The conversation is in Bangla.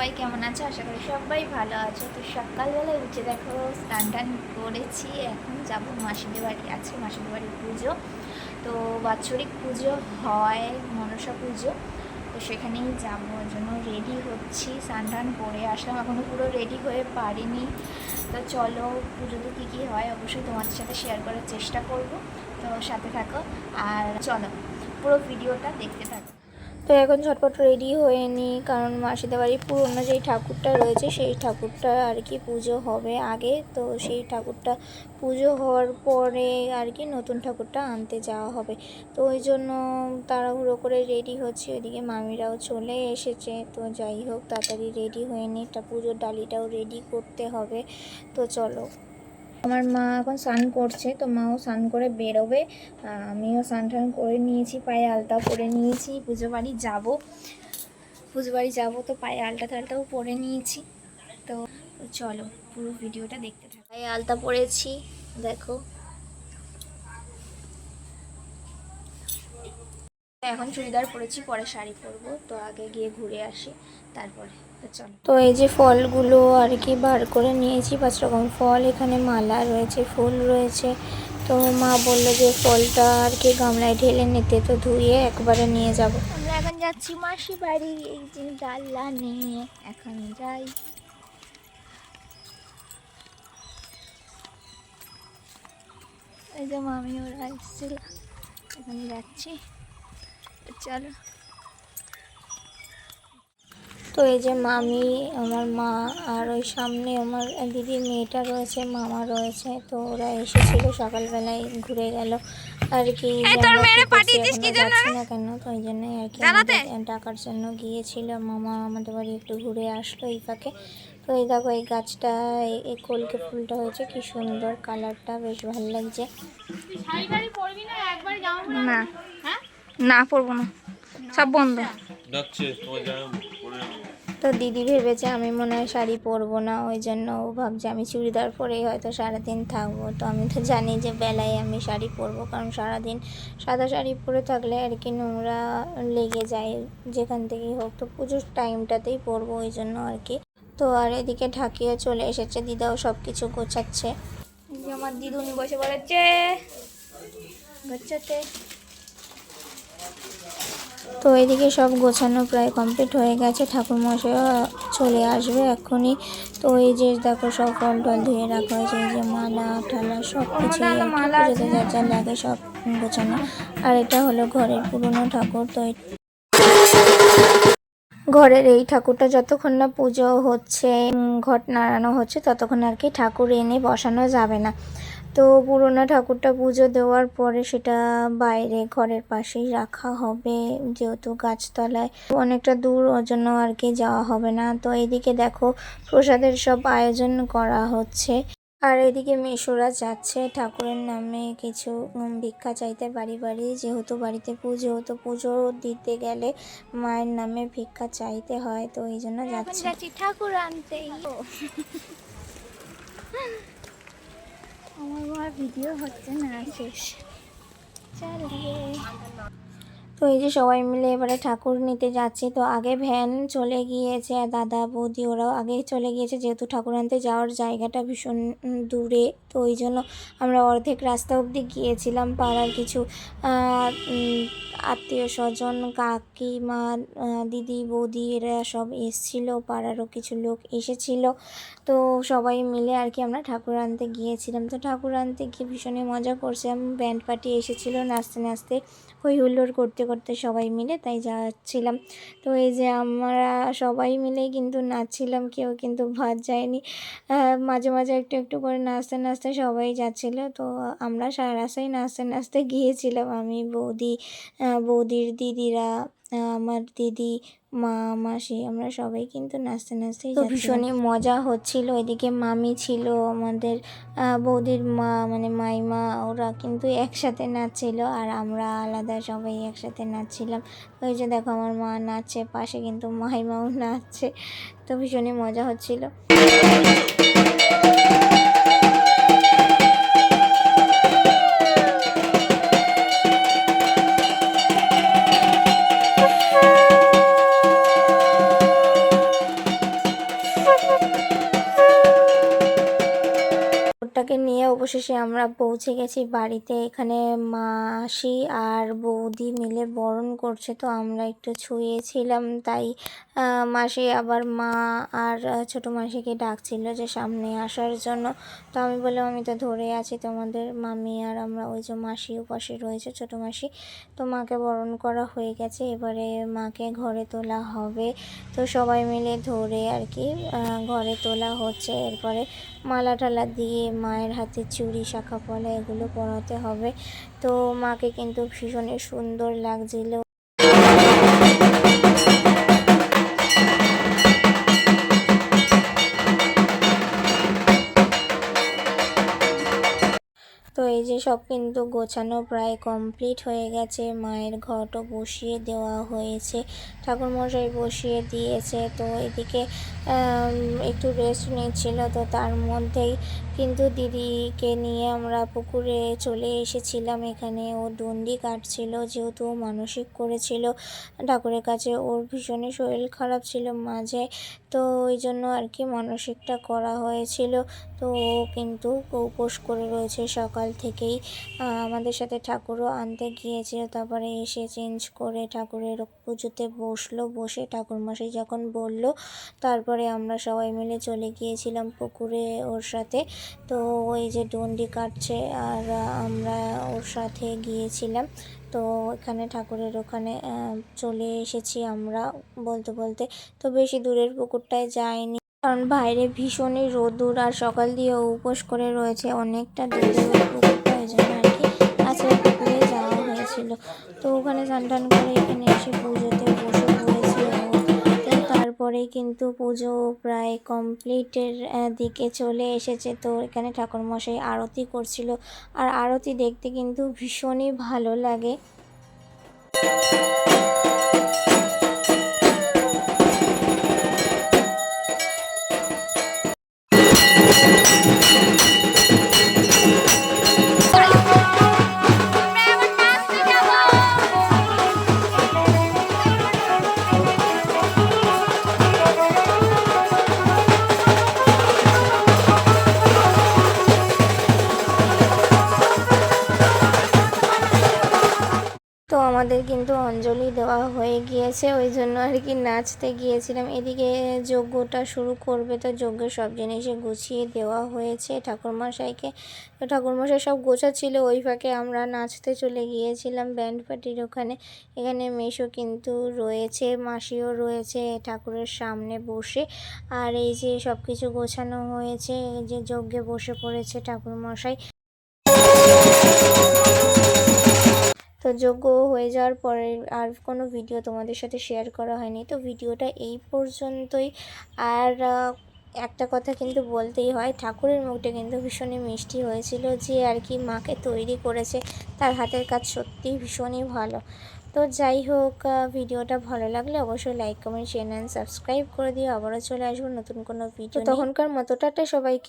সবাই কেমন আছো? আশা করি সবাই ভালো আছো। তো সকালবেলায় উঠে দেখো, স্নান টান করেছি। এখন যাব মাসিদের বাড়ি। আছে মাসিদের বাড়ির পুজো। তো বাৎসরিক পুজো হয়, মনসা পুজো। তো সেখানেই যাব। ওর জন্য রেডি হচ্ছি। স্নান টান করে আসলাম। এখনও পুরো রেডি হয়ে পারিনি। তো চলো, পুজোতে কী কী হয় অবশ্যই তোমাদের সাথে শেয়ার করার চেষ্টা করব। তো সাথে থাকো। আর চলো, পুরো ভিডিওটা দেখতে থাকো। তো এখন ঝটপট রেডি হয়ে নিই কারণ মাসিদের বাড়ির পুরোনো যেই ঠাকুরটা রয়েছে, সেই ঠাকুরটা আর কি পুজো হবে আগে। তো সেই ঠাকুরটা পুজো হওয়ার পরে আর কি নতুন ঠাকুরটা আনতে যাওয়া হবে। তো ওই জন্য তাড়াহুড়ো করে রেডি হচ্ছে, ওইদিকে মামিরাও চলে এসেছে। তো যাই হোক, তাড়াতাড়ি রেডি হয়ে নিই একটা পুজোর ডালিটাও রেডি করতে হবে। তো চলো। আমার মা এখন স্নান করছে, তো মাও স্নান করে বেরোবে। আমিও স্নান টান করে নিয়েছি, পায়ে আলতা পরে নিয়েছি, পুজো বাড়ি যাব। পুজো বাড়ি যাব, তো পায়ে আলতা টালটাও পরে নিয়েছি। তো চলো, পুরো ভিডিওটা দেখতে থাকো। পায়ে আলতা পরেছি, দেখো। এখন চুড়িদার পরেছি, পরে শাড়ি পরবো, তো আগে গিয়ে ঘুরে আসি, তারপরে। তো এই যে ফলগুলো আর কি বার করে নিয়েছি, পাঁচ রকম ফল, এখানে মালা রয়েছে, ফুল রয়েছে। তো মা বলল যে ফলটা আর কি গামলায় ঢেলে নিতে, তো ধুয়ে একবারে নিয়ে যাব। আমরা এখন যাচ্ছি মাসি বাড়ি এই যে ডাল্লা নিয়ে এখন যাই। এই যে মামি, ওরা এসেছিল। এখন যাচ্ছি। চলো। তো এই যে মামি আমার মা আর ওই সামনে আমার দিদির মেয়েটা রয়েছে মামা রয়েছে। তো ওরা এসেছিল সকালবেলায় ঘুরে গেল। আর কি যাচ্ছি না কেন? তো ওই জন্যই আর কি ডাকার জন্য গিয়েছিল। মামা আমাদের বাড়ি একটু ঘুরে আসলো এই ফাঁকে। তো এই দেখো এই গাছটা এই- কলকে ফুলটা হয়েছে কি সুন্দর কালারটা বেশ ভালো লাগছে। না না পরবো না। সব বন্ধ। ডাকছে তোমার। তো দিদি ভেবেছে আমি মনে হয় শাড়ি পরবো না, ওই জন্য ও ভাবছে আমি চুড়িদার পরেই হয়তো সারাদিন থাকব। তো আমি তো জানি যে বেলায় আমি শাড়ি পরবো, কারণ সারাদিন সাদা শাড়ি পরে থাকলে আর কি নোংরা লেগে যায়, যেখান থেকেই হোক। তো পুজোর টাইমটাতেই পরবো, ওই জন্য আর কি। তো আর এদিকে ঢাকিয়ে চলে এসেছে, দিদাও সব কিছু গোছাচ্ছে আমার দিদুনি বসে পড়েছে গোছাতে। তো এদিকে সব গোছানো প্রায় কমপ্লিট হয়ে গেছে। ঠাকুরমশাইও চলে আসবে এক্ষুনি। তো এই যে দেখো সব ফল টল ধুয়ে রাখা হয়েছে, এই যে মালা, ঠালা সব কিছু পুজোতে যা যা লাগে সব গোছানো। আর এটা হলো ঘরের পুরনো ঠাকুর, তো ঘরের এই ঠাকুরটা যতক্ষণ না পুজো হচ্ছে ঘট নাড়ানো হচ্ছে, ততক্ষণ আর কি ঠাকুর এনে বসানো যাবে না। তো পুরোনো ঠাকুরটা পুজো দেওয়ার পরে সেটা বাইরে ঘরের পাশেই রাখা হবে। যেহেতু গাছতলায় অনেকটা দূর ওর জন্য আর কি যাওয়া হবে না। তো এদিকে দেখো প্রসাদের সব আয়োজন করা হচ্ছে। আর এদিকে মেশোরা যাচ্ছে। ঠাকুরের নামে কিছু ভিক্ষা চাইতে বাড়ি বাড়ি। যেহেতু বাড়িতে পুজো তো পুজো দিতে গেলে মায়ের নামে ভিক্ষা চাইতে হয়। তো এই জন্য যাচ্ছি ঠাকুর আনতেই। আমার মা ভিডিও হচ্ছে না শেষ। চালিয়ে তো এই যে সবাই মিলে এবারে ঠাকুর নিতে যাচ্ছি, তো আগে ভ্যান চলে গিয়েছে আর দাদা বৌদি ওরাও আগেই চলে গিয়েছে যেহেতু ঠাকুর আনতে যাওয়ার জায়গাটা ভীষণ দূরে, তো ওই জন্য আমরা অর্ধেক রাস্তা অবধি গিয়েছিলাম পাড়ার কিছু আত্মীয় স্বজন, কাকিমা দিদি, বৌদি এরা সব এসছিল, পাড়ারও কিছু লোক এসেছিল, তো সবাই মিলে আর কি আমরা ঠাকুর আনতে গিয়েছিলাম। তো ঠাকুর আনতে গিয়ে ভীষণই মজা করছিলাম ব্যান্ড পার্টি এসেছিল নাচতে নাচতে হই হুল্লোড় করতে করতে সবাই মিলে, তাই যাচ্ছিলাম। তো এই যে আমরা সবাই মিলেই কিন্তু নাচছিলাম, কেউ কিন্তু ভাত যায়নি। মাঝে মাঝে একটু একটু করে নাচতে নাচতে সবাই যাচ্ছিল। তো আমরা সারা রাস্তায় নাচতে নাচতে গিয়েছিলাম। আমি বৌদি বৌদির দিদিরা আমার দিদি মা মাসি আমরা সবাই কিন্তু নাচতে নাচতে তো ভীষণই মজা হচ্ছিল এদিকে মামি ছিল আমাদের বৌদির মা মানে মাইমা ওরা কিন্তু একসাথে নাচছিল আর আমরা আলাদা সবাই একসাথে নাচছিলাম। ওই যে দেখো আমার মা নাচছে পাশে কিন্তু মাইমাও নাচছে তো ভীষণই মজা হচ্ছিল। অবশেষে আমরা পৌঁছে গেছি বাড়িতে। এখানে মাসি আর বৌদি মিলে বরণ করছে, তো আমরা একটু ছুঁয়েছিলাম, তাই মাসি আবার মা আর ছোটো মাসিকে ডাকছিল যে সামনে আসার জন্য। তো আমি বললাম, আমি তো ধরে আছি তোমাদের মামি আর আমরা ওই যে মাসি উপাসে রয়েছে, ছোটো মাসি। তো মাকে বরণ করা হয়ে গেছে, এবারে মাকে ঘরে তোলা হবে। তো সবাই মিলে ধরে আর কি ঘরে তোলা হচ্ছে। এরপরে মালা টালা দিয়ে মায়ের হাতে চুড়ি শাখা পলা এগুলো পরাতে হবে। তো মাকে কিন্তু ভীষণই সুন্দর লাগছিল। এই যে সব কিন্তু গোছানো প্রায় কমপ্লিট হয়ে গেছে। মায়ের ঘটও বসিয়ে দেওয়া হয়েছে। ঠাকুরমশাই বসিয়ে দিয়েছে। তো এদিকে একটু রেস্ট নিচ্ছিল। তো তার মধ্যেই কিন্তু দিদিকে নিয়ে আমরা পুকুরে চলে এসেছিলাম। এখানে ও ডন্ডি কাটছিল, যেহেতু ও মানসিক করেছিল। ঠাকুরের কাছে ওর ভীষণই শরীর খারাপ ছিল মাঝে, তো ওই জন্য আর কি মানসিকটা করা হয়েছিল। তো ও কিন্তু উপোস করে রয়েছে সকাল থেকেই। আমাদের সাথে ঠাকুরও আনতে গিয়েছিল, তারপরে এসে চেঞ্জ করে ঠাকুরের পুজোতে বসল। বসে ঠাকুরমশাই যখন বলল, তারপরে আমরা সবাই মিলে চলে গিয়েছিলাম পুকুরে ওর সাথে। তো ওই যে ডন্ডি কাটছে আর আমরা ওর সাথে গিয়েছিলাম। তো এখানে ঠাকুরের ওখানে চলে এসেছি আমরা বলতে বলতে। তো বেশি দূরের পুকুরটায় যাইনি। কারণ বাইরে ভীষণই রোদুর আর সকাল দিয়ে উপোস করে রয়েছে। অনেকটা দূরে পুকুরটা ওই জন্য আর কি আজকে পুকুরে যাওয়া হয়েছিল। তো ওখানে স্নান টান করে এখানে এসে পুজোতে কিন্তু পুজো প্রায় কমপ্লিটের দিকে চলে এসেছে। তো এখানে ঠাকুরমশাই আরতি করছিল। আর আরতি দেখতে কিন্তু ভীষণই ভালো লাগে। আমাদের কিন্তু অঞ্জলি দেওয়া হয়ে গিয়েছে, ওই জন্য আর কি নাচতে গিয়েছিলাম। এদিকে যজ্ঞটা শুরু করবে তো যজ্ঞ সব জিনিসে গুছিয়ে দেওয়া হয়েছে ঠাকুরমশাইকে। তো ঠাকুরমশাই সব গোছাচ্ছিল, ওই ফাঁকে আমরা নাচতে চলে গিয়েছিলাম ব্যান্ড পার্টির ওখানে। এখানে মেশো কিন্তু রয়েছে, মাসিও রয়েছে ঠাকুরের সামনে বসে। আর এই যে সব কিছু গোছানো হয়েছে যে যজ্ঞে বসে পড়েছে ঠাকুরমশাই। যোগ্য হয়ে যাওয়ার পরে আর কোনো ভিডিও তোমাদের সাথে শেয়ার করা হয়নি। তো ভিডিওটা এই পর্যন্তই। আর একটা কথা কিন্তু বলতেই হয় ঠাকুরের মুখটা কিন্তু ভীষণই মিষ্টি হয়েছিল যে আর কি মাকে তৈরি করেছে। তার হাতের কাজ সত্যিই ভীষণই ভালো। তো যাই হোক ভিডিওটা ভালো লাগলে অবশ্যই like comment share and subscribe করে দিও। আবারও চলে আসব নতুন কোনো ভিডিও তখনকার মতো টাটা সবাইকে।